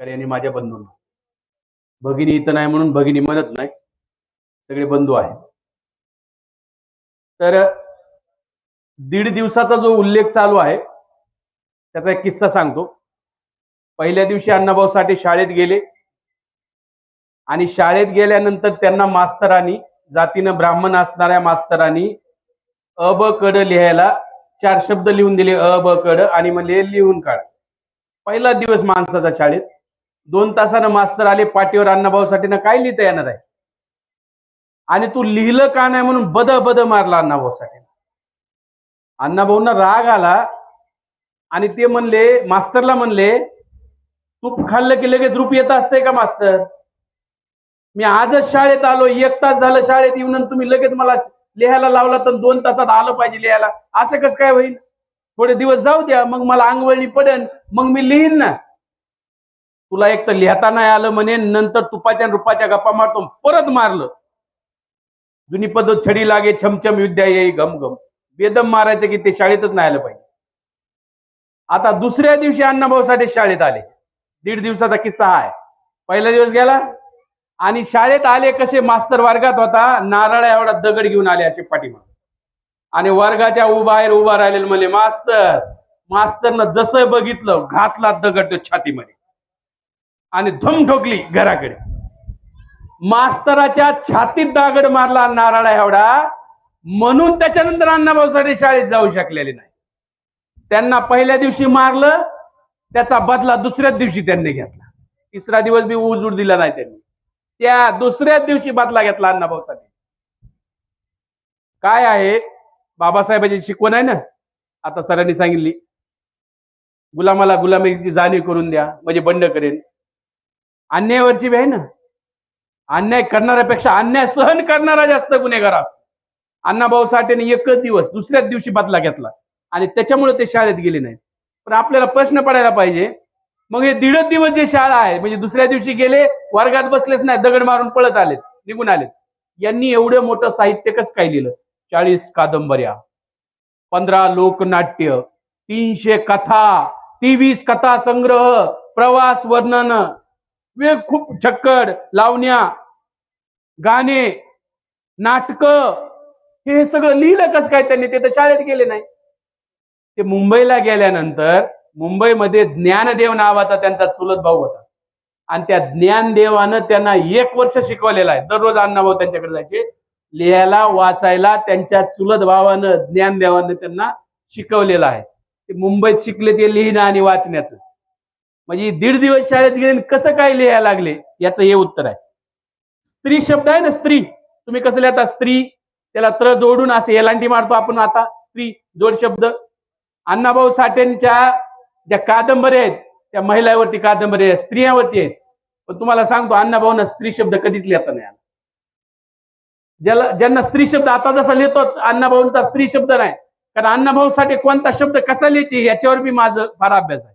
आणि माझ्या बंधूंना. भगिनी इथं नाही म्हणून भगिनी म्हणत नाही. सगळे बंधू आहेत. तर दीड दिवसाचा जो उल्लेख चालू आहे त्याचा एक किस्सा सांगतो. पहिल्या दिवशी अण्णाभाऊ साठे शाळेत गेले. आणि शाळेत गेल्यानंतर त्यांना मास्तरांनी जातीनं ब्राह्मण असणाऱ्या मास्तरांनी अ ब कड लिहायला चार शब्द लिहून दिले. अ ब कड आणि म्हणले लिहून काढ. पहिला दिवस माणसाचा शाळेत. दोन तासानं मास्तर आले पाठीवर अण्णाभाऊसाठी ना काय लिहिता येणार आहे? आणि तू लिहिलं का नाही म्हणून बद बद मारला अण्णाभाऊसाठी अण्णाभाऊंना राग आला आणि ते म्हणले मास्तरला म्हणले तूप खाल्लं की लगेच रूप येत असते का मास्तर? मी आजच शाळेत आलो एक तास झालं शाळेत येऊन तुम्ही लगेच मला लिहायला लावला तर दोन तासात आलं पाहिजे लिहायला. असं कसं काय होईल? थोडे दिवस जाऊ द्या मग मला अंगवळणी पडेल मग मी लिहीन ना. तुला एक तर लिहिता नाही आलं म्हणे नंतर तुपाच्या रुपाच्या गप्पा मारतो परत मारलं. जुनी पद्धत छडी लागे छमछम विद्या येई गम गम. बेदम मारायचं की ते शाळेतच नाही आलं पाहिजे. आता दुसऱ्या दिवशी अण्णाभाऊसाठी शाळेत आले. दीड दिवसाचा किस्सा आहे. पहिला दिवस गेला आणि शाळेत आले कसे मास्तर वर्गात होता नारळा एवढा दगड घेऊन आले असे पाठीमाग. आणि वर्गाच्या उभा बाहेर उभा राहिलेले म्हणले मास्तर मास्तरनं जसं बघितलं घातला दगड तो छातीमध्ये. आणि धुम ठोकली घराकडे. मास्तराच्या छातीत दागड मारला नारळा एवढा म्हणून त्याच्यानंतर अण्णाभाऊसाठी शाळेत जाऊ शकलेले नाही. त्यांना पहिल्या दिवशी मारलं त्याचा बदला दुसऱ्याच दिवशी त्यांनी घेतला. तिसरा दिवस बी उजूड दिला नाही त्यांनी. त्या दुसऱ्याच दिवशी बदला घेतला अण्णाभाऊसाठी. काय आहे? बाबासाहेबाची शिकवण आहे ना? आता सरांनी सांगितली गुलामाला गुलामीची जाणीव करून द्या म्हणजे बंड करेन. अन्यायावरची बी आहे ना? अन्याय करणाऱ्यापेक्षा अन्याय सहन करणारा जास्त गुन्हेगार असतो. अण्णाभाऊ साठेने एकच दिवस दुसऱ्याच दिवशी बदला घेतला आणि त्याच्यामुळे ते शाळेत गेले नाहीत. पण आपल्याला प्रश्न पडायला पाहिजे मग हे दीडच दिवस जे शाळा आहे म्हणजे दुसऱ्या दिवशी गेले वर्गात बसलेच नाही दगड मारून पळत आलेत निघून आलेत. यांनी एवढं मोठं साहित्य कसं काय लिहिलं? चाळीस कादंबऱ्या पंधरा लोकनाट्य तीनशे कथा तेवीस कथा संग्रह प्रवास वर्णन वेग खूप छक्कड लावण्या गाणे नाटक हे सगळं लिहिलं कसं काय त्यांनी? ते तर शाळेत गेले नाही. ते मुंबईला गेल्यानंतर मुंबईमध्ये ज्ञानदेव नावाचा त्यांचा चुलत भाऊ होता. आणि त्या ज्ञानदेवानं त्यांना एक वर्ष शिकवलेलं आहे. दररोज अण्णाभाऊ त्यांच्याकडे जायचे. लिहायला वाचायला त्यांच्या चुलत भावानं ज्ञानदेवानं त्यांना शिकवलेलं आहे. ते मुंबईत शिकले ते लिहिणं आणि वाचण्याचं. म्हणजे दीड दिवस शाळेत गेले आणि कसं काय लिहायला लागले? याचं हे उत्तर आहे. स्त्री शब्द आहे ना स्त्री. तुम्ही कसं लिहिता? स्त्री. त्याला त्र जोडून असे एलांटी मारतो आपण आता. स्त्री जोड शब्द. अण्णाभाऊ साठेंच्या ज्या कादंबऱ्या आहेत त्या महिलावरती कादंबऱ्या आहेत स्त्रियावरती आहेत. पण तुम्हाला सांगतो अण्णाभाऊना स्त्री शब्द कधीच लिहिता नाही आला. ज्याला ज्यांना स्त्री शब्द आता जसा लिहितो अण्णाभाऊंचा स्त्री शब्द नाही. कारण अण्णाभाऊ साठे कोणता शब्द कसा लिहायचे याच्यावर बी माझं फार अभ्यास आहे.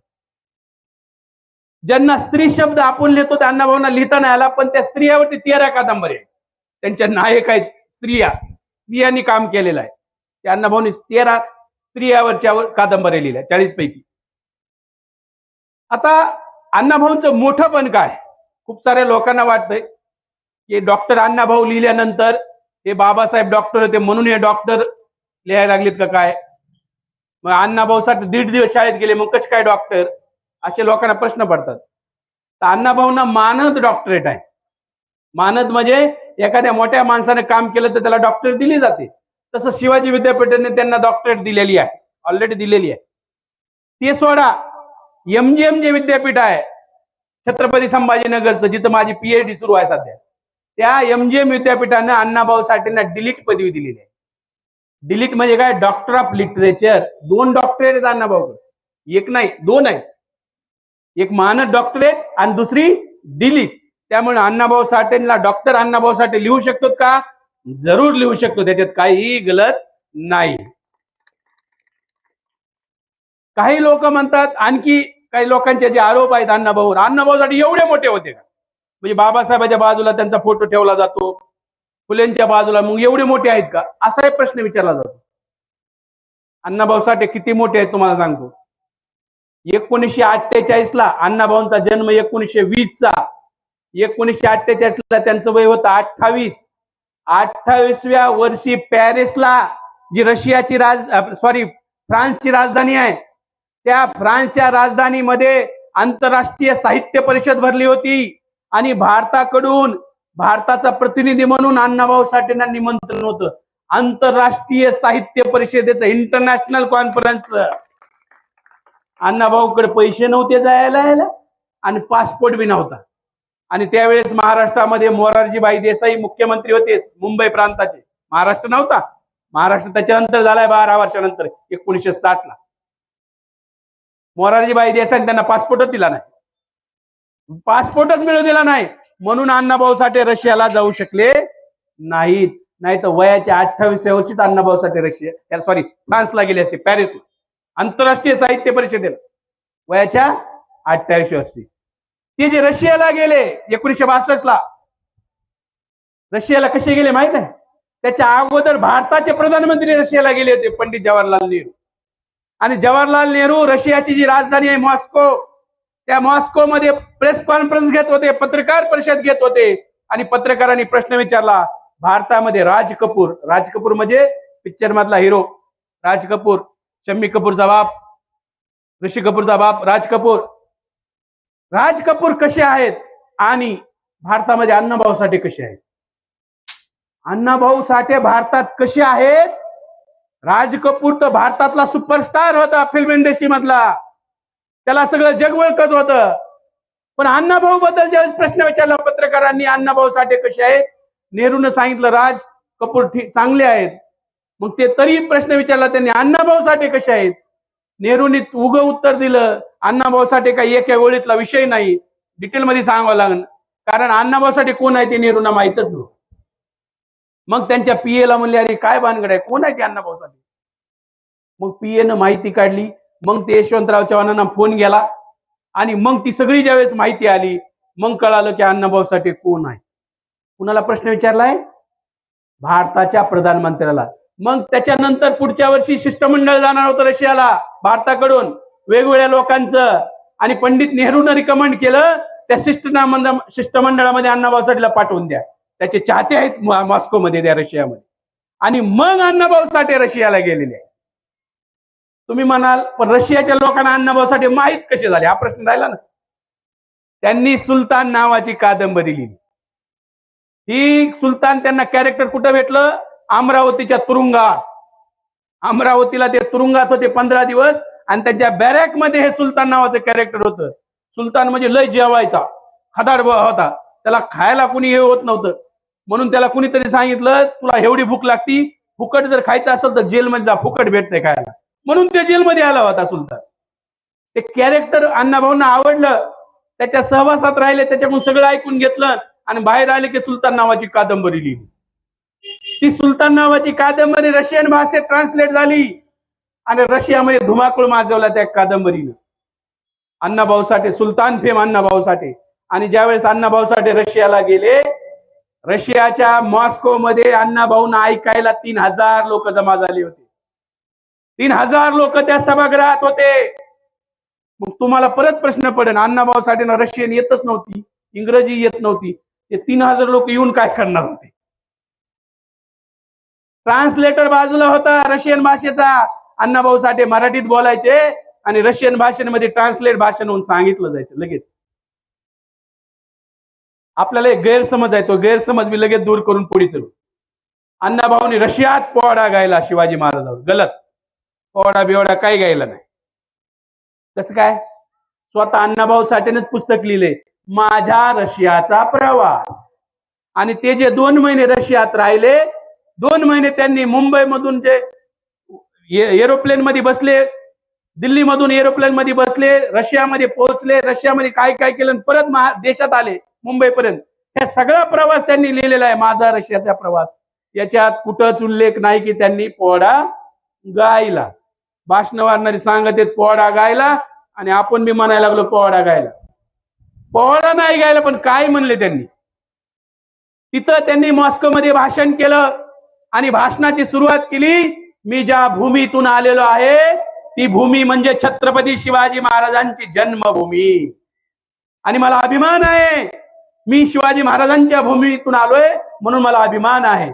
ज्यांना स्त्री शब्द आपण लिहितो त्यांना अण्णाभाऊंना लिहिता नाही आला पण त्या स्त्रियावरती तेरा कादंबरी आहेत. त्यांच्या नायक आहेत स्त्रिया. स्त्रियांनी काम केलेलं आहे. त्या अण्णाभाऊनी तेरा स्त्रियावरच्या कादंबऱ्या लिहिल्या चाळीस पैकी. आता अण्णाभाऊंचं मोठं पण काय? खूप साऱ्या लोकांना वाटतंय की डॉक्टर अण्णाभाऊ लिहिल्यानंतर हे बाबासाहेब डॉक्टर होते म्हणून हे डॉक्टर लिहायला लागलेत का काय? मग अण्णाभाऊसाठी दीड दिवस शाळेत गेले मग कसे काय डॉक्टर? असे लोकांना प्रश्न पडतात. तर अण्णाभाऊंना मानद डॉक्टरेट आहे. मानद म्हणजे एखाद्या मोठ्या माणसाने काम केलं तर त्याला डॉक्टरेट दिली जाते. तसं शिवाजी विद्यापीठाने त्यांना डॉक्टरेट दिलेली आहे. ऑलरेडी दिलेली आहे. ते सोडा. एमजीएम जे विद्यापीठ आहे छत्रपती संभाजीनगरचं जिथं माझी पीएचडी सुरू आहे सध्या. त्या एमजीएम विद्यापीठानं अण्णाभाऊ साठेंना डिलीट पदवी दिलेली आहे. डिलीट म्हणजे काय? डॉक्टर ऑफ लिटरेचर दोन डॉक्टरेट आहेत अण्णाभाऊकडे. एक नाही दोन आहेत. एक मानद डॉक्टरेट आणि दुसरी डिलीट त्यामुळे अण्णाभाऊ साठेंना डॉक्टर अण्णाभाऊ साठे लिहू शकतो का? जरूर लिहू शकतो. त्याच्यात काहीही गलत नाही. काही लोक म्हणतात आणखी काही लोकांचे जे आरोप आहेत अण्णाभाऊ अण्णाभाऊसाठी एवढे मोठे होते का? म्हणजे बाबासाहेबाच्या बाजूला त्यांचा फोटो ठेवला जातो. फुलेंच्या बाजूला मग एवढे मोठे आहेत का? असा एक प्रश्न विचारला जातो. अण्णाभाऊ साठे किती मोठे आहेत तुम्हाला सांगतो. एकोणीसशे अठ्ठेचाळीस ला अण्णाभाऊंचा जन्म एकोणीसशे वीसचा. एकोणीसशे अठ्ठेचाळीस ला त्यांचं वय होतं अठ्ठावीस. अठ्ठावीसव्या वर्षी पॅरिसला जी रशियाची राज सॉरी फ्रान्सची राजधानी आहे त्या फ्रान्सच्या राजधानीमध्ये आंतरराष्ट्रीय साहित्य परिषद भरली होती आणि भारताकडून भारताचा प्रतिनिधी म्हणून अण्णाभाऊ साठेंना निमंत्रण होतं. आंतरराष्ट्रीय साहित्य परिषदेचं इंटरनॅशनल कॉन्फरन्स अण्णाभाऊकडे पैसे नव्हते जायला यायला आणि पासपोर्ट बी नव्हता. आणि त्यावेळेस महाराष्ट्रामध्ये मोरारजीबाई देसाई मुख्यमंत्री होते मुंबई प्रांताचे. महाराष्ट्र नव्हता. महाराष्ट्र त्याच्यानंतर झालाय बारा वर्षानंतर एकोणीसशे साठ ला. मोरारजीबाई देसाई त्यांना पासपोर्टच दिला नाही. पासपोर्टच मिळू दिला नाही. म्हणून अण्णाभाऊ साठे रशियाला जाऊ शकले नाहीत. नाही तर वयाच्या अठ्ठावीस वर्षीच अण्णाभाऊ साठे रशिया सॉरी फ्रान्सला गेले असते पॅरिसला. आंतरराष्ट्रीय साहित्य परिषदेला वयाच्या अठ्ठावीस वर्षी. ते जे रशियाला गेले एकोणीसशे बासष्ट ला रशियाला कसे गेले माहीत आहे? त्याच्या अगोदर भारताचे प्रधानमंत्री रशियाला गेले होते पंडित जवाहरलाल नेहरू. आणि जवाहरलाल नेहरू रशियाची जी राजधानी आहे मॉस्को त्या मॉस्को मध्ये प्रेस कॉन्फरन्स घेत होते पत्रकार परिषद घेत होते. आणि पत्रकारांनी प्रश्न विचारला भारतामध्ये राज कपूर राज कपूर म्हणजे पिक्चर मधला हिरो राज कपूर शम्मी कपूरचा बाप ऋषी कपूरचा बाप राज कपूर. राज कपूर कसे आहेत आणि भारतामध्ये अण्णाभाऊ साठे कसे आहेत? अण्णाभाऊ साठे भारतात कसे आहेत? राज कपूर तर भारतातला सुपरस्टार होता फिल्म इंडस्ट्री मधला. त्याला सगळं जग ओळखत होतं. पण अण्णाभाऊ बद्दल ज्यावेळेस प्रश्न विचारला पत्रकारांनी अण्णाभाऊ साठे कसे आहेत? नेहरूनं सांगितलं राज कपूर ठीक चांगले आहेत. मग ते तरी प्रश्न विचारला त्यांनी अण्णाभाऊ साठे कसे आहेत? नेहरूनी उग उत्तर दिलं अण्णाभाऊ साठे काही एका ओळीतला विषय नाही. डिटेलमध्ये सांगावं लागेल. कारण अण्णाभाऊ साठे कोण आहे ते नेहरूंना माहितच नव्हतं. मग त्यांच्या पीएला म्हणले अरे काय भानगड आहे? कोण आहे ते अण्णाभाऊ साठे मग पीएनं माहिती काढली. मग ते यशवंतराव चव्हाणांना फोन गेला. आणि मग ती सगळी ज्यावेळेस माहिती आली मग कळालं की अण्णाभाऊ साठे कोण आहे? कुणाला प्रश्न विचारलाय? भारताच्या प्रधानमंत्र्याला. मग त्याच्यानंतर पुढच्या वर्षी शिष्टमंडळ जाणार होतं रशियाला भारताकडून वेगवेगळ्या लोकांचं. आणि पंडित नेहरूनं रिकमेंड केलं त्या शिष्टमंडळ शिष्टमंडळामध्ये अण्णाभाऊ साठेला पाठवून द्या. त्याचे चाहते आहेत मॉस्कोमध्ये त्या रशियामध्ये. आणि मग अण्णाभाऊ साठे रशियाला गेलेले आहेत. तुम्ही म्हणाल पण रशियाच्या लोकांना अण्णाभाऊ साठे माहीत कसे झाले? हा प्रश्न राहिला ना. त्यांनी सुलतान नावाची कादंबरी लिहिली. ही सुलतान त्यांना कॅरेक्टर कुठं भेटलं? अमरावतीच्या तुरुंगात. अमरावतीला ते तुरुंगात होते पंधरा दिवस आणि त्यांच्या बॅरॅकमध्ये हे सुलतान नावाचं कॅरेक्टर होतं. सुलतान म्हणजे लय जेवायचा. खदाड होता. त्याला खायला कुणी हे होत नव्हतं. म्हणून त्याला कुणीतरी सांगितलं तुला एवढी भूक लागती. फुकट जर खायचं असेल तर जेलमध्ये जा. फुकट भेटते खायला. म्हणून ते जेलमध्ये आला होता सुलतान. ते कॅरेक्टर अण्णाभाऊंना आवडलं. त्याच्या सहवासात राहिले. त्याच्याकडून सगळं ऐकून घेतलं आणि बाहेर आले की सुलतान नावाची कादंबरी लिहिली. ती सुलतान नावाची कादंबरी रशियन भाषेत ट्रान्सलेट झाली. आणि रशियामध्ये धुमाकूळ माजवला त्या कादंबरीनं. अण्णाभाऊ साठे सुलतान फेम अण्णाभाऊ साठे. आणि ज्यावेळेस अण्णाभाऊ साठे रशियाला गेले रशियाच्या मॉस्को मध्ये अण्णाभाऊंना ऐकायला तीन हजार लोक जमा झाले होते. तीन हजार लोक त्या सभागृहात होते. मग तुम्हाला परत प्रश्न पडेल अण्णाभाऊ साठेंना रशियन येतच नव्हती इंग्रजी येत नव्हती. ते तीन हजार लोक येऊन काय करणार होते? ट्रान्सलेटर बाजूला होता रशियन भाषेचा. अण्णाभाऊ साठे मराठीत बोलायचे आणि रशियन भाषेमध्ये ट्रान्सलेट भाषण होऊन सांगितलं जायचं लगेच. आपल्याला एक गैरसमज आहे तो गैरसमज मी लगेच दूर करून पुढे चलू. अण्णाभाऊनी रशियात पोवाडा गायला शिवाजी महाराजावर. गलत. पोवाडा बिवाडा काही गायला नाही. कसं काय? स्वतः अण्णाभाऊ साठेनेच पुस्तक लिहिले. माझ्या रशियाचा प्रवास. आणि ते जे दोन महिने रशियात राहिले दोन महिने त्यांनी मुंबईमधून जे एरोप्लेन मध्ये बसले दिल्लीमधून एरोप्लेन मध्ये बसले रशियामध्ये पोहोचले रशियामध्ये काय काय केलं आणि परत महा देशात आले मुंबईपर्यंत. हे सगळा प्रवास त्यांनी लिहिलेला आहे माझा रशियाचा प्रवास. याच्यात कुठंच उल्लेख नाही की त्यांनी पोवाडा गायला. भाषण वाढणारी सांगत आहेत पोवाडा गायला. आणि आपण बी म्हणायला लागलो पोवाडा गायला. पोवाडा नाही गायला पण काय म्हणले त्यांनी? तिथं त्यांनी मॉस्कोमध्ये भाषण केलं. आणि भाषणाची सुरुवात केली मी ज्या भूमीतून आलेलो आहे ती भूमी म्हणजे छत्रपती शिवाजी महाराजांची जन्मभूमी. आणि मला अभिमान आहे मी शिवाजी महाराजांच्या भूमीतून आलोय म्हणून मला अभिमान आहे.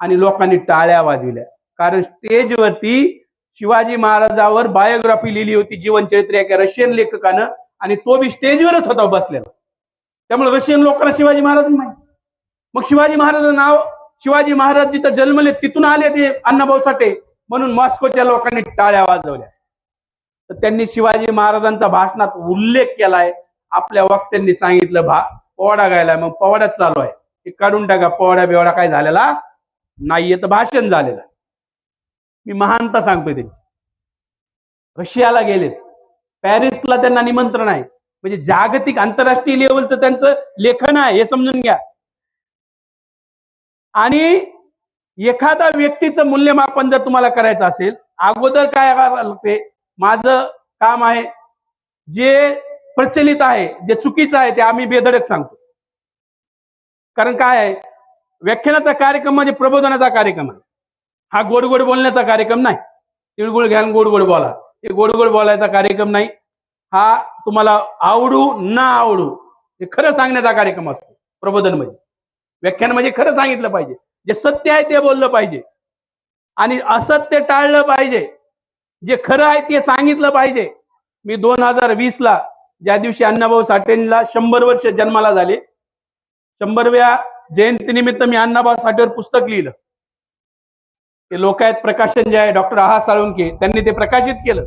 आणि लोकांनी टाळ्या वाजविल्या. कारण स्टेजवरती शिवाजी महाराजावर बायोग्राफी लिहिली होती जीवनचरित्र एका रशियन लेखकानं आणि तो बी स्टेजवरच होता बसलेला. त्यामुळे रशियन लोकांना शिवाजी महाराज माहिती. मग शिवाजी महाराजांचं नाव शिवाजी महाराज जिथं जन्मले तिथून आले ते अण्णाभाऊ साठे. म्हणून मॉस्कोच्या लोकांनी टाळ्या वाजवल्या. तर त्यांनी शिवाजी महाराजांचा भाषणात उल्लेख केलाय. आपल्या वक्त्यांनी सांगितलं भा पोवाडा गायलाय मग पोवाडाच चालू आहे. हे काढून टाका पोवाड्या बिवाडा काय झालेला? नाहीये तर भाषण झालेलं मी महानता सांगतोय त्यांची. रशियाला गेलेत. पॅरिसला त्यांना निमंत्रण आहे. म्हणजे जागतिक आंतरराष्ट्रीय लेवलचं त्यांचं लेखन आहे हे समजून घ्या. आणि एखादा व्यक्तीचं मूल्यमापन जर तुम्हाला करायचं असेल अगोदर काय करायला लागते? माझं काम आहे जे प्रचलित आहे जे चुकीचं आहे ते आम्ही बेधडक सांगतो. कारण काय आहे? व्याख्यानाचा कार्यक्रम म्हणजे प्रबोधनाचा कार्यक्रम आहे. हा गोड गोड बोलण्याचा कार्यक्रम नाही. तिळगुळ घ्याल गोड गोड बोला. हे गोड गोड बोलायचा कार्यक्रम नाही. हा तुम्हाला आवडू ना आवडू हे खरं सांगण्याचा कार्यक्रम असतो प्रबोधन म्हणजे व्याख्यान म्हणजे खरं सांगितलं पाहिजे. जे सत्य आहे ते बोललं पाहिजे. आणि असत्य टाळलं पाहिजे. जे खरं आहे ते सांगितलं पाहिजे. मी दोन हजार वीस ला ज्या दिवशी अण्णाभाऊ साठेंना शंभर वर्ष जन्माला झाले शंभरव्या जयंतीनिमित्त मी अण्णाभाऊ साठेवर पुस्तक लिहिलं. ते लोकायत प्रकाशन जे आहे डॉक्टर आहा साळुंके त्यांनी ते प्रकाशित केलं.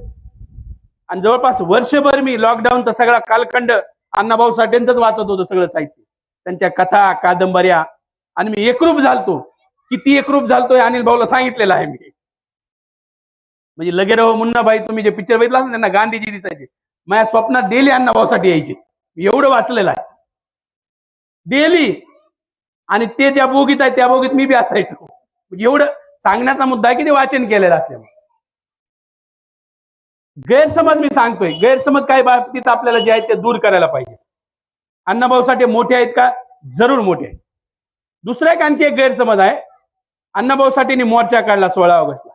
आणि जवळपास वर्षभर मी लॉकडाऊनचा सगळा कालखंड अण्णाभाऊ साठेंचंच वाचत होतो सगळं साहित्य. त्यांच्या कथा कादंबऱ्या आणि मी एकरूप झालतो. किती एकरूप झालतोय अनिल भाऊला सांगितलेलं आहे मी. म्हणजे लगे राहो मुन्नाबाई तुम्ही जे पिक्चर बघितला त्यांना गांधीजी दिसायचे. माझ्या स्वप्नात डेली अण्णाभाऊसाठी यायचे. मी एवढं वाचलेलं आहे. डेली. आणि ते ज्या बोगीत आहे त्या बोगीत मी बी असायचो. म्हणजे एवढं सांगण्याचा मुद्दा आहे की ते वाचन केलेलं असल्यामुळे. गैरसमज मी सांगतोय. गैरसमज काही बाबतीत आपल्याला जे आहेत ते दूर करायला पाहिजे. अण्णाभाऊ साठे मोठे आहेत का? जरूर मोठे आहेत. दुसरा एक आणखी एक गैरसमज आहे. अण्णाभाऊ साठेंनी मोर्चा काढला सोळा ऑगस्टला.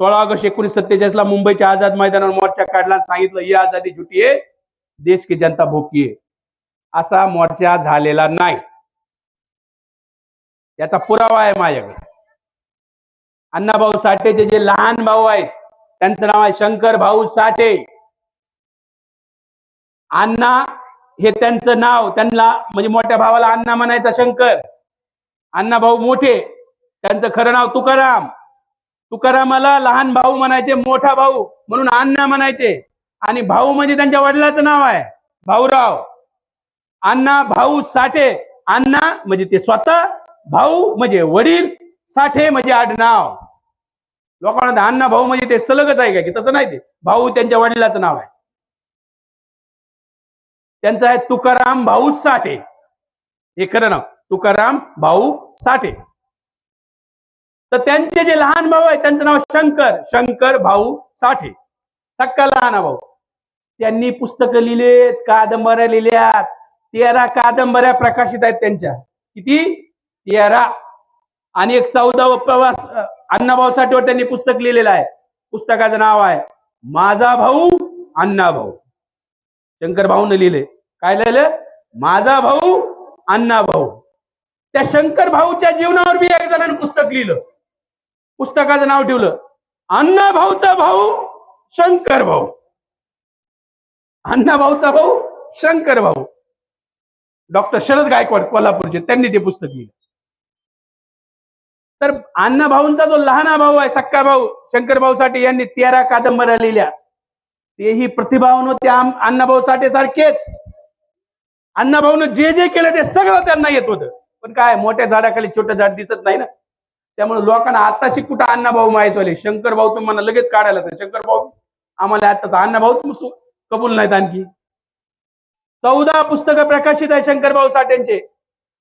सोळा ऑगस्ट एकोणीस सत्तेचाळीस ला मुंबईच्या आझाद मैदानावर मोर्चा काढला सांगितलं ही आझादी झुटी आहे. देश की जनता भोकी आहे. असा मोर्चा झालेला नाही. याचा पुरावा आहे माझ्याकडे. अण्णाभाऊ साठेचे जे लहान भाऊ आहेत त्यांचं नाव आहे शंकर भाऊ साठे. अण्णा हे त्यांचं नाव त्यांना म्हणजे मोठ्या भावाला अण्णा म्हणायचा शंकर. अण्णा भाऊ मोठे त्यांचं खरं नाव तुकाराम. तुकारामाला लहान भाऊ म्हणायचे मोठा भाऊ म्हणून अण्णा म्हणायचे. आणि भाऊ म्हणजे त्यांच्या वडिलाचं नाव आहे भाऊराव. अण्णा भाऊ साठे अण्णा म्हणजे ते स्वतः भाऊ म्हणजे वडील साठे म्हणजे आडनाव. लोकांना अण्णा भाऊ म्हणजे ते सलगच आहे का की तसं नाही ते? भाऊ त्यांच्या वडिलाचं नाव आहे. त्यांचं आहे तुकाराम भाऊ साठे. हे खरं नाव तुकाराम भाऊ साठे. तर त्यांचे जे लहान भाऊ आहेत त्यांचं नाव शंकर शंकर भाऊ साठे. सक्का लहान भाऊ. त्यांनी पुस्तकं लिहिलेत कादंबऱ्या लिहिल्यात. तेरा कादंबऱ्या प्रकाशित आहेत त्यांच्या. किती? तेरा. आणि एक चौदा प्रवास अण्णाभाऊ साठेवर त्यांनी पुस्तक लिहिलेलं आहे. पुस्तकाचं नाव आहे माझा भाऊ अण्णा भाऊ शंकर भाऊन लिहिले. काय लिहिलं? माझा भाऊ अण्णा भाऊ. त्या शंकर भाऊच्या जीवनावर बी एक जणांनी पुस्तक लिहिलं. पुस्तकाचं नाव ठेवलं. अण्णा भाऊचा भाऊ शंकर भाऊ. अण्णा भाऊचा भाऊ शंकर भाऊ. डॉक्टर शरद गायकवाड कोल्हापूरचे त्यांनी ते पुस्तक लिहिलं. तर अण्णा भाऊंचा जो लहाना भाऊ आहे सक्का भाऊ शंकर भाऊ साठे यांनी तेरा कादंबऱ्या लिहिल्या. तेही प्रतिभावन त्या अण्णाभाऊ साठे सारखेच. अण्णाभाऊनं जे जे केलं ते सगळं त्यांना येत होतं. पण काय मोठ्या झाडाखाली छोटं झाड दिसत नाही ना? त्यामुळे लोकांना आताशी कुठं अण्णाभाऊ माहीत वाले शंकर भाऊ तुम्हाला लगेच काढायला तर शंकर भाऊ आम्हाला आता अण्णाभाऊ तुम कबूल नाहीत आणखी. चौदा पुस्तकं प्रकाशित आहे शंकर भाऊ साठेंचे.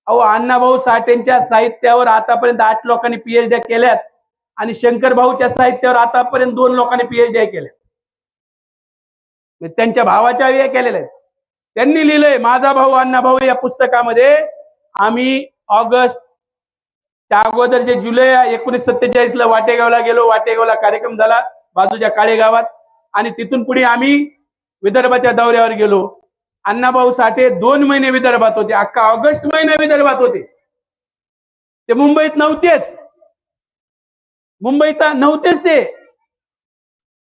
अहो अण्णाभाऊ साठेंच्या साहित्यावर आतापर्यंत आठ लोकांनी पीएचडी केल्यात आणि शंकर भाऊच्या साहित्यावर आतापर्यंत दोन लोकांनी पीएचडी केल्यात. केल्या त्यांच्या भावाच्या केलेल्या आहेत. त्यांनी लिहिलंय माझा भाऊ अण्णा भाऊ या पुस्तकामध्ये आम्ही ऑगस्ट त्या अगोदर जे जुलै एकोणीस सत्तेचाळीस ला वाटेगावला गेलो वाटेगावला कार्यक्रम झाला बाजूच्या काळे गावात. आणि तिथून पुढे आम्ही विदर्भाच्या दौऱ्यावर गेलो. अण्णाभाऊ साठे दोन महिने विदर्भात होते अख्खा ऑगस्ट महिना विदर्भात होते. ते मुंबईत नव्हतेच. मुंबईत नव्हतेच ते.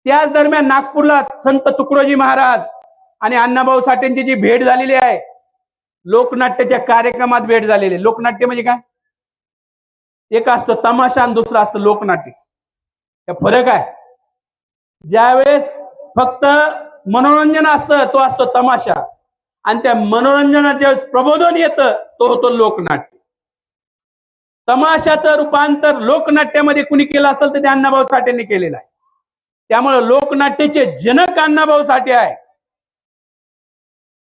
त्याच दरम्यान नागपूरला संत तुकडोजी महाराज आणि अण्णाभाऊ साठेंची जी भेट झालेली आहे लोकनाट्याच्या कार्यक्रमात भेट झालेली आहे. लोकनाट्य म्हणजे काय? एक असतं तमाशा आणि दुसरं असतं लोकनाट्य. फरक आहे. ज्यावेळेस फक्त मनोरंजन असतं तो असतो तमाशा. आणि त्या मनोरंजनाच्या प्रबोधन येतं तो होतो लोकनाट्य. तमाशाचं रूपांतर लोकनाट्यामध्ये कुणी केलं असेल तर ते अण्णाभाऊ साठेंनी केलेलं आहे. त्यामुळे लोकनाट्याचे जनक अण्णाभाऊ साठे आहे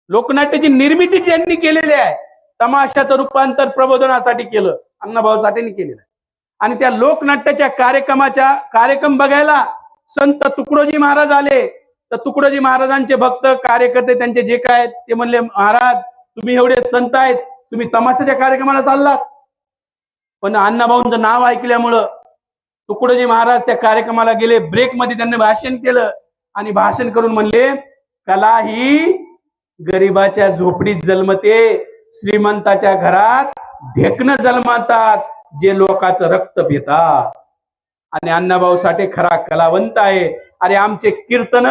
लोकनाट्याची निर्मिती ज्यांनी केलेली आहे तमाशाचं रूपांतर प्रबोधनासाठी केलं अण्णाभाऊ साठेंनी केलेलं आहे. आणि त्या लोकनाट्याच्या कार्यक्रमाच्या कार्यक्रम बघायला संत तुकडोजी महाराज आले. तर तुकडोजी महाराजांचे भक्त कार्यकर्ते त्यांचे जे काय आहेत ते म्हणले महाराज तुम्ही एवढे संत आहेत तुम्ही तमाशाच्या कार्यक्रमाला चाललात. पण अण्णाभाऊंचं नाव ऐकल्यामुळं तुकडोजी महाराज त्या कार्यक्रमाला गेले. ब्रेकमध्ये त्यांनी भाषण केलं आणि भाषण करून म्हणले कला ही गरिबाच्या झोपडीत जन्मते श्रीमंताच्या घरात ढेकणं जन्मतात जे लोकांचं रक्त पितात. आणि अण्णाभाऊ साठे खरा कलावंत आहे. अरे आमचे कीर्तन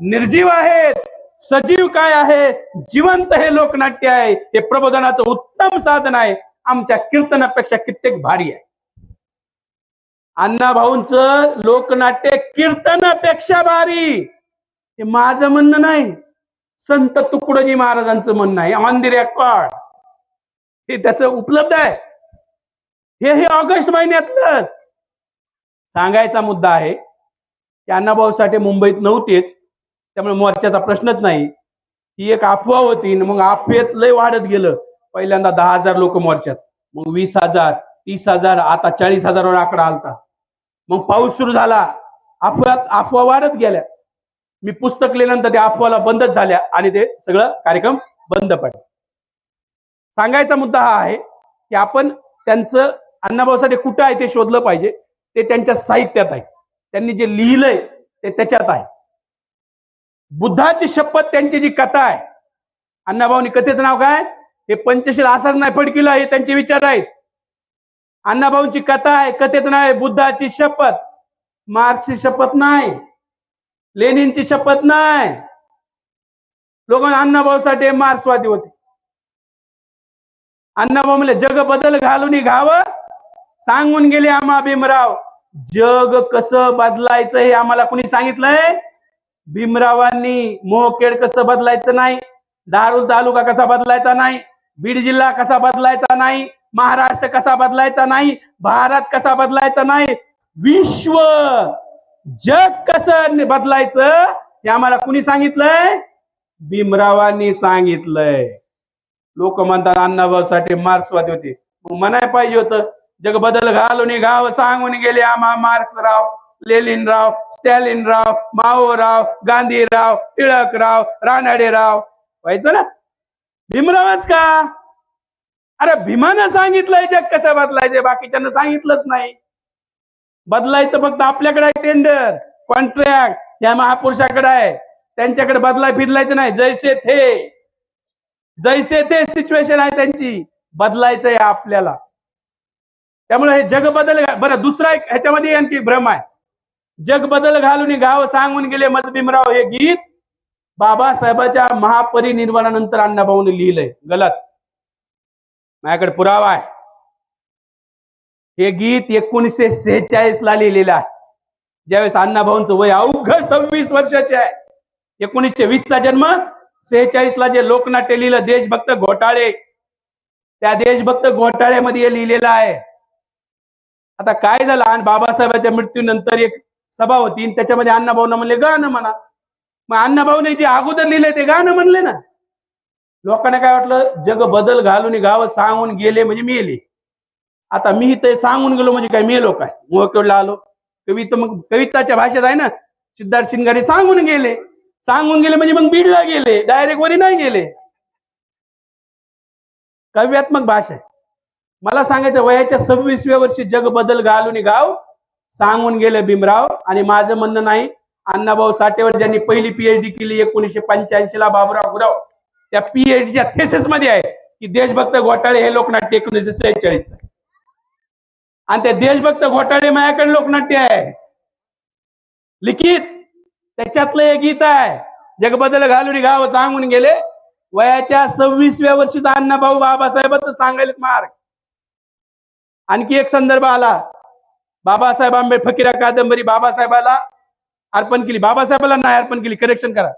निर्जीव आहेत. सजीव काय आहे? जिवंत हे लोकनाट्य आहे. हे प्रबोधनाचं उत्तम साधन आहे. आमच्या कीर्तनापेक्षा कित्येक भारी आहे. अण्णाभाऊंच लोकनाट्य कीर्तनापेक्षा भारी. हे माझं म्हणणं नाही. संत तुकडोजी महाराजांचं म्हणणं आहे ऑन दी रेकॉर्ड हे त्याच उपलब्ध आहे. हे हे ऑगस्ट महिन्यातलंच. सांगायचा मुद्दा आहे की अण्णाभाऊ साठे मुंबईत नव्हतेच त्यामुळे मोर्चाचा प्रश्नच नाही. ही एक अफवा होती न मग अफवेत लय वाढत गेलं. पहिल्यांदा दहा हजार लोक मोर्चात मग वीस हजार तीस हजार आता चाळीस हजारावर आकडा आलता. मग पाऊस सुरू झाला अफवात अफवा वाढत गेल्या. मी पुस्तक लिहिल्यानंतर त्या अफवाला बंदच झाल्या आणि ते सगळं कार्यक्रम बंद पडले. सांगायचा मुद्दा हा आहे की आपण त्यांचं अण्णाभाऊसाठी कुठं आहे ते शोधलं पाहिजे ते त्यांच्या साहित्यात आहे. त्यांनी जे लिहिलंय ते त्याच्यात आहे. बुद्धाची शपथ त्यांची जी कथा आहे अण्णाभाऊनी कथेचं नाव काय? हे पंचशील असाच नाही फडकिला हे त्यांचे विचार आहेत. अण्णाभाऊंची कथा आहे कथेचं नाव आहे बुद्धाची शपथ. मार्क्सची शपथ नाही. लेनिनची शपथ नाही. लोक अण्णाभाऊसाठी मार्क्सवादी होते. अण्णाभाऊ म्हणले जग बदल घालून घाव. सांगून गेले आम्हा भीमराव जग कसं बदलायचं हे आम्हाला कुणी सांगितलंय? भीमरावांनी मोहखेड कसं बदलायचं नाही? दारुल तालुका कसा बदलायचा नाही? बीड जिल्हा कसा बदलायचा नाही? महाराष्ट्र कसा बदलायचा नाही? भारत कसा बदलायचा नाही? विश्व जग कसं बदलायचं हे आम्हाला कुणी सांगितलंय? भीमरावांनी सांगितलंय. लोक म्हणतात अण्णाभाऊसाठी मार्क्सवादी होते. मग म्हणाय पाहिजे होतं जग बदल घालून गाव सांगून गेले आम्हा मार्क्सराव लेलिनराव स्टॅलिनराव माओराव गांधीराव टिळकराव रानाडेराव. व्हायचं ना? भीमरावच का? अरे भीमानं सांगितलंय जग कसं बदलायचं बाकीच्यांना सांगितलंच नाही. बदलायचं फक्त आपल्याकडे आहे टेंडर कॉन्ट्रॅक्ट या महापुरुषाकडे आहे. त्यांच्याकडे बदलाय फिरलायचं नाही. जैसे थे. जैसे ते सिच्युएशन आहे त्यांची. बदलायचंय आपल्याला. त्यामुळे हे जग बदल बरं दुसरा एक ह्याच्यामध्ये आणखी भ्रम आहे. जग बदल घालून गाव सांगून गेले मज भीमराव हे गीत. बाबासाहेबाच्या महापरिनिर्वाणानंतर अण्णाभाऊने लिहिलंय. गलत. माझ्याकडे पुरावा आहे. हे गीत एकोणीसशे सेहेचाळीस ला लिहिलेलं आहे. ज्यावेळेस अण्णाभाऊंचं वय अवघ सव्वीस वर्षाचे आहे. एकोणीसशे वीसचा जन्म सेहेचाळीस ला जे लोकनाट्य लिहिलं देशभक्त घोटाळे. त्या देशभक्त घोटाळ्यामध्ये हे लिहिलेलं आहे. आता काय झालं? आणि बाबासाहेबांच्या मृत्यूनंतर एक सभा होती आणि त्याच्यामध्ये अण्णाभाऊना म्हणले गाणं म्हणा. मग अण्णाभाऊने जे अगोदर लिहिले ते गाणं म्हणले ना. लोकांना काय वाटलं? जग बदल घालून गाव सांगून गेले म्हणजे मेले आता मी इथे सांगून गेलो म्हणजे काय मेलो काय? मोहकडला आलो. कविता मग कविताच्या भाषेत आहे ना सिद्धार्थ शिंगारे सांगून गेले. सांगून गेले म्हणजे मग बीडला गेले डायरेक्ट वरी नाही गेले. काव्यात्मक भाषा आहे. मला सांगायचं वयाच्या सव्वीसव्या वर्षी जग बदल घालून गाव सांगून गेले भीमराव. आणि माझं म्हणणं नाही अण्णाभाऊ साठेवर ज्यांनी पहिली पीएचडी केली एकोणीशे पंच्याऐंशी ला बाबुराव गुराव त्या पीएचडीच्या थेसिसमध्ये आहे की देशभक्त घोटाळे हे लोकनाट्य एकोणीसशे सेहेचाळीस आणि ते देशभक्त घोटाळे माझ्याकडे लोकनाट्य आहे. लिखित त्याच्यातलं एक गीत आहे. जगबदल घालून गाव सांगून गेले. वयाच्या सव्वीसव्या वर्षीचा अण्णाभाऊ बाबासाहेबांचं सांगायला मार्ग. आणखी एक संदर्भ आला. बाबासाहेब आंबेडकर फकीरा कादंबरी बाबासाहेबाला अर्पण केली. बाबासाहेबाला नाही अर्पण केली करेक्शन करा.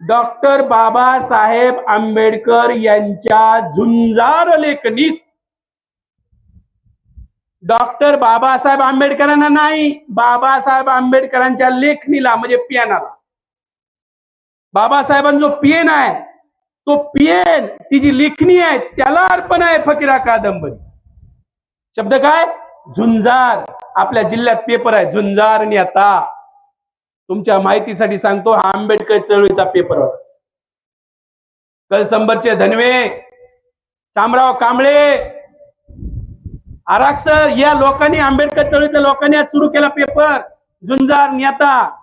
डॉक्टर बाबासाहेब आंबेडकर यांच्या झुंजार लेखनीस डॉक्टर बाबासाहेब आंबेडकरांना नाही बाबासाहेब आंबेडकरांच्या लेखणीला म्हणजे पियानाला. बाबासाहेबांचा जो पियन आहे तो पियन ती जी लेखणी आहे त्याला अर्पण आहे फकीरा कादंबरी शब्द काय? झुंजार. आपल्या जिल्ह्यात पेपर आहे झुंजार नेता तुमच्या माहितीसाठी सांगतो हा आंबेडकर चळवळीचा पेपर होता. कलसंबरचे धनवे शामराव कांबळे आरक्षण या लोकांनी आंबेडकर चळवळीतल्या लोकांनी आज सुरू केला पेपर. झुंजार नेता.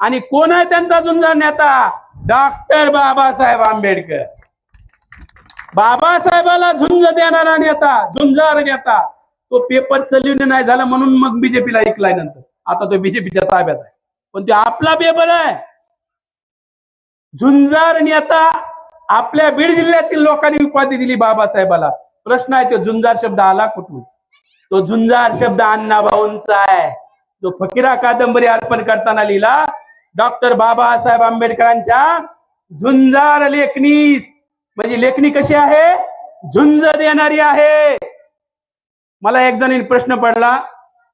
आणि कोण आहे त्यांचा झुंजार नेता? डॉक्टर बाबासाहेब आंबेडकर. बाबासाहेबाला झुंज देणारा नेता झुंजार नेता. तो पेपर चलवणे नाही झाला म्हणून मग बीजेपीला ऐकलाय नंतर. आता तो बीजेपीच्या ताब्यात आहे. पण तो आपला पेपर आहे. झुंजार नेता आपल्या बीड जिल्ह्यातील लोकांनी उपाधी दिली बाबासाहेबाला. प्रश्न आहे तो झुंजार शब्द आला कुठून? तो झुंजार शब्द अण्णाभाऊंचा आहे. जो फकीरा कादंबरी अर्पण करताना लिहिला डॉक्टर बाबासाहेब आंबेडकरांच्या झुंजार लेखनीस म्हणजे लेखणी कशी आहे? झुंज देणारी आहे. मला एक जणी प्रश्न पडला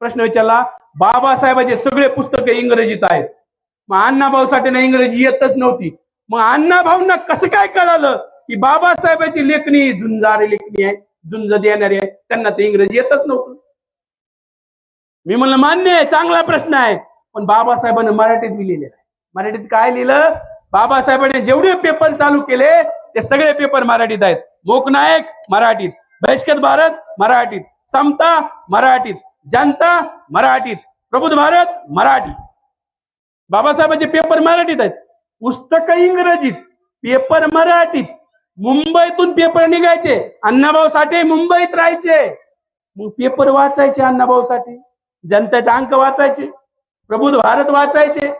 प्रश्न विचारला बाबासाहेबाचे सगळे पुस्तक इंग्रजीत आहेत. मग अण्णाभाऊ साठेना इंग्रजी येतच नव्हती. मग अण्णाभाऊंना कसं काय कळालं की बाबासाहेबाची लेखणी झुंजार लेखणी आहे? झुंज देणारी आहे त्यांना ते इंग्रजी येतच नव्हतं. मी म्हणलं मान्य आहे चांगला प्रश्न आहे. पण बाबासाहेबांनी मराठीत मी लिहिलेलं आहे. मराठीत काय लिहिलं? बाबासाहेबांनी जेवढे पेपर चालू केले ते सगळे पेपर मराठीत आहेत. मोकनायक मराठीत. बहिष्कृत भारत मराठीत. समता मराठीत. जनता मराठीत. प्रबुद्ध भारत मराठी. बाबासाहेबांचे पेपर मराठीत आहेत. पुस्तकं इंग्रजीत. पेपर मराठीत. मुंबईतून पेपर निघायचे. अण्णाभाऊ साठे मुंबईत राहायचे. मग पेपर वाचायचे अण्णाभाऊ साठे जनतेचे अंक वाचायचे. प्रबुद्ध भारत वाचायचे.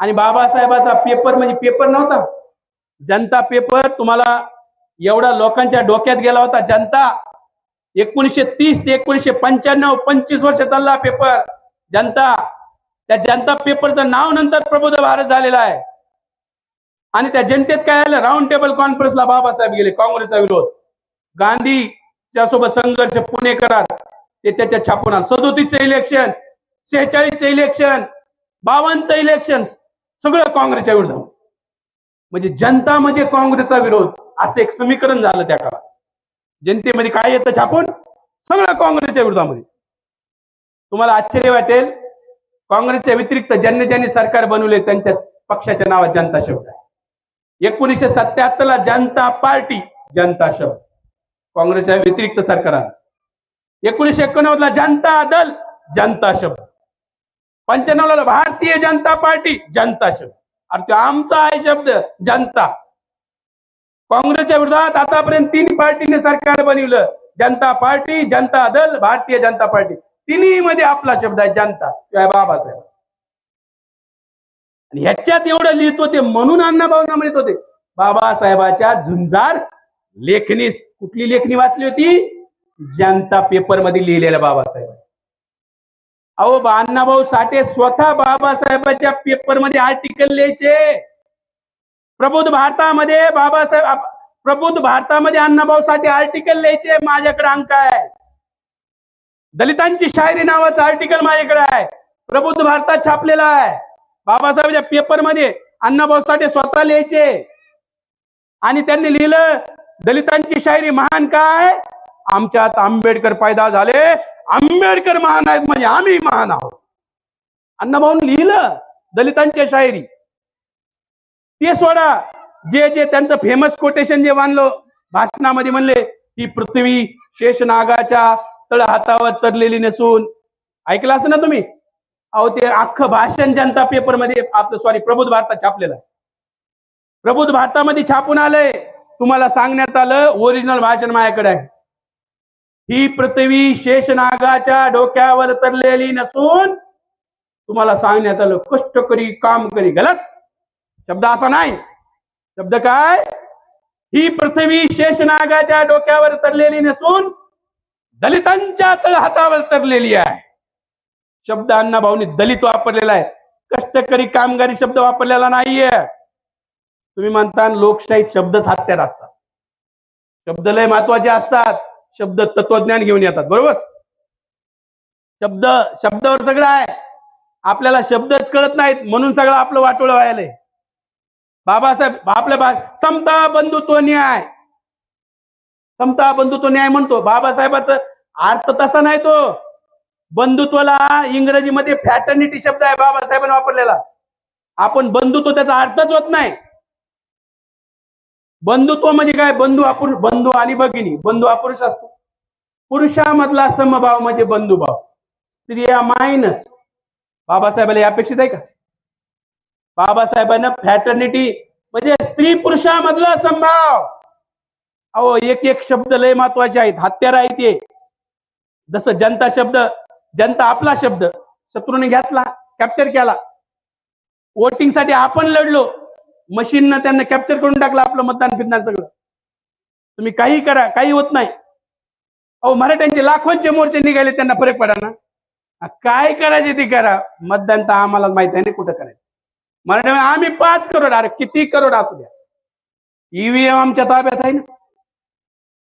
आणि बाबासाहेबाचा पेपर म्हणजे पेपर नव्हता. जनता पेपर तुम्हाला एवढा लोकांच्या डोक्यात गेला होता. जनता एकोणीसशे तीस ते एकोणीसशे पंच्याण्णव पंचवीस वर्ष चालला पेपर जनता त्या जनता पेपरचं नाव नंतर प्रबुद्ध भारत झालेला आहे. आणि त्या जनतेत काय आलं? राऊंड टेबल कॉन्फरन्सला बाबासाहेब गेले काँग्रेसचा विरोध. गांधीच्या सोबत संघर्ष पुणे करार ते त्याच्यात छापून आलं. सदोतीसचं इलेक्शन शेहेचाळीसचं इलेक्शन बावनचं इलेक्शन सगळं काँग्रेसच्या विरोधात म्हणजे जनता म्हणजे काँग्रेसचा विरोध असं एक समीकरण झालं त्या काळात. जनतेमध्ये काय येतं छापून? सगळं काँग्रेसच्या विरोधामध्ये. तुम्हाला आश्चर्य वाटेल काँग्रेसच्या व्यतिरिक्त ज्यांनी ज्यांनी सरकार बनवले त्यांच्या पक्षाच्या नावात जनता शब्द आहे. एकोणीसशे सत्याहत्तर ला जनता पार्टी जनता शब्द. काँग्रेसच्या व्यतिरिक्त सरकार आलं एकोणीसशे एकोणनव्वद ला जनता दल जनता शब्द. पंच्याण्णव ला भारतीय जनता पार्टी जनता शब्द. अरे तो आमचा आहे शब्द जनता. काँग्रेसच्या विरोधात आतापर्यंत तीन पार्टीने सरकार बनवलं. जनता पार्टी जनता दल भारतीय जनता पार्टी. तिन्ही मध्ये आपला शब्द आहे जनता. आहे बाबासाहेबांचा. आणि ह्याच्यात एवढं लिहित होते म्हणून अण्णाभाऊंना म्हणत होते बाबासाहेबाच्या झुंजार लेखणीस. कुठली लेखणी वाचली होती? जनता पेपरमध्ये लिहिलेल्या बाबासाहेब अहो बा- अण्णाभाऊ साठे स्वतः बाबासाहेबाच्या पेपरमध्ये आर्टिकल लिहायचे. प्रबुद्ध भारतामध्ये बाबासाहेब प्रबोध प्रबुद्ध भारतामध्ये अण्णाभाऊ साठे आर्टिकल लिहायचे माझ्याकडे अंक आहे दलितांची शायरी नावाचं आर्टिकल माझ्याकडे आहे. प्रबुद्ध भारतात छापलेला आहे. बाबासाहेबांच्या पेपरमध्ये अण्णाभाऊ साठे स्वतः लिहायचे. आणि त्यांनी लिहिलं दलितांची शायरी महान काय? आमच्यात आंबेडकर पैदा झाले. आंबेडकर महान आहेत म्हणजे आम्ही महान आहोत. अण्णाभाऊन लिहिलं दलितांच्या शायरी. ते सोडा जे जे त्यांचं फेमस कोटेशन जे मानलो भाषणामध्ये म्हणले ही पृथ्वी शेषनागाच्या तळ हातावर तरलेली नसून. ऐकलं असं ना तुम्ही? अहो ते अख्खं भाषण जनता पेपरमध्ये आपलं सॉरी प्रबुद्ध भारतात छापलेलं आहे. प्रबुद्ध भारतामध्ये छापून आलंय. तुम्हाला सांगण्यात आलं ओरिजिनल भाषण माझ्याकडे आहे. ही पृथ्वी शेषनागाच्या डोक्यावर तरलेली नसून तुम्हाला सांगण्यात आलं कष्ट करी काम करी गलत. शब्द असा नाही. शब्द काय? ही पृथ्वी शेषनागाच्या डोक्यावर तरलेली नसून दलितांच्या तळहातावर तरलेली आहे. शब्द अण्णा भाऊनी दलित वापरलेला आहे. कष्टकरी कामगारी शब्द वापरलेला नाहीये. तुम्ही म्हणता लोकशाहीत शब्दच हत्यार असतात. शब्द लय महत्त्वाचे असतात. शब्द तत्वज्ञान घेऊन येतात बरोबर? शब्द शब्दावर सगळं आहे. आपल्याला शब्दच कळत नाहीत म्हणून सगळं आपलं वाटोळं व्हायलंय. बाबासाहेब आपल्या बा समता बंधुत्व न्याय. समता बंधुत्व न्याय म्हणतो. बाबासाहेबाचा अर्थ तसा नाही तो. बंधुत्वाला इंग्रजीमध्ये फॅटर्निटी शब्द आहे बाबासाहेबांनी वापरलेला. आपण बंधुत्व त्याचा अर्थच होत नाही. बंधुत्व म्हणजे काय? बंधू अपुरुष बंधू आणि भगिनी. बंधू अपुरुष असतो. पुरुषामधला समभाव म्हणजे बंधुभाव. स्त्रिया मायनस बाबासाहेबाला अपेक्षित आहे का? बाबासाहेबांना फॅटर्निटी म्हणजे स्त्री पुरुषामधला समभाव. अहो एक एक शब्द लय महत्त्वाचे आहेत. हत्यार आहेत ते जसं जनता शब्द जनता आपला शब्द शत्रूने घेतला कॅप्चर केला. वोटिंगसाठी आपण लढलो. मशीननं त्यांना कॅप्चर करून टाकलं आपलं मतदान फिरणार सगळं. तुम्ही काही करा काही होत नाही. अहो मराठ्यांचे लाखोंचे मोर्चे निघाले त्यांना फरक पडा ना. काय करायचे ते करा. मतदान तर आम्हाला माहीत आहे ना कुठं करायचं. मराठी आम्ही पाच करोड अरे किती करोड असू द्या. ईव्हीएम आमच्या ताब्यात आहे ना.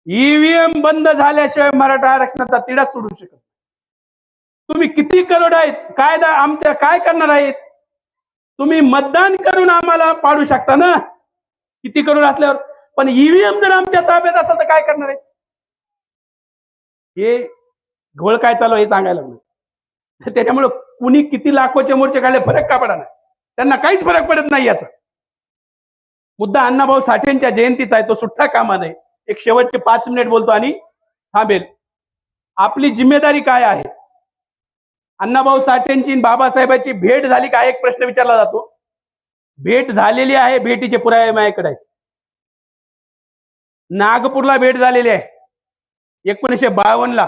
ईव्हीएम बंद झाल्याशिवाय मराठा आरक्षणाचा तिढा सोडू शकत तुम्ही किती करोड आहेत? कायदा आमच्या काय करणार आहेत? तुम्ही मतदान करून आम्हाला पाडू शकता ना? किती करोड असल्यावर? पण ईव्हीएम जर आमच्या ताब्यात असेल तर काय करणार आहे हे घोळ काय चालू आहे हे सांगायला लागलं. त्याच्यामुळे कुणी किती लाखोचे मोर्चे काढले फरक का पडा त्यांना काहीच फरक पडत नाही याचा. मुद्दा अण्णाभाऊ साठेंच्या जयंतीचा आहे तो सुट्टा कामा नाही एक शेवटचे पाच मिनिट बोलतो आणि थांबेल. आपली जिम्मेदारी काय आहे? अण्णाभाऊ साठेंची बाबासाहेबांची भेट झाली का? एक प्रश्न विचारला जातो. भेट झालेली आहे भेटीचे पुरावे माझ्याकडे आहेत. नागपूरला भेट झालेली आहे. एकोणीसशे बावन्न ला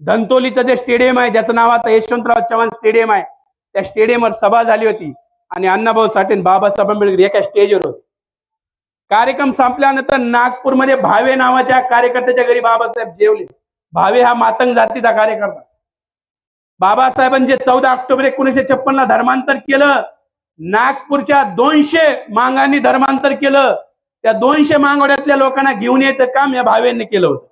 धंतोलीचं जे स्टेडियम आहे ज्याचं नाव आता यशवंतराव चव्हाण स्टेडियम आहे त्या स्टेडियमवर सभा झाली होती आणि अण्णाभाऊ साठे बाबासाहेब आंबेडकर एका स्टेजवर होते. कार्यक्रम संपल्यानंतर नागपूरमध्ये भावे नावाच्या कार्यकर्त्याच्या घरी बाबासाहेब जेवले. भावे हा मातंग जातीचा कार्यकर्ता. बाबासाहेबांनी चौदा ऑक्टोबर एकोणीसशे छप्पन ला धर्मांतर केलं नागपूरच्या दोनशे मांगांनी धर्मांतर केलं त्या दोनशे मांगवड्यातल्या लोकांना घेऊन यायचं काम या भावेंनी केलं होतं.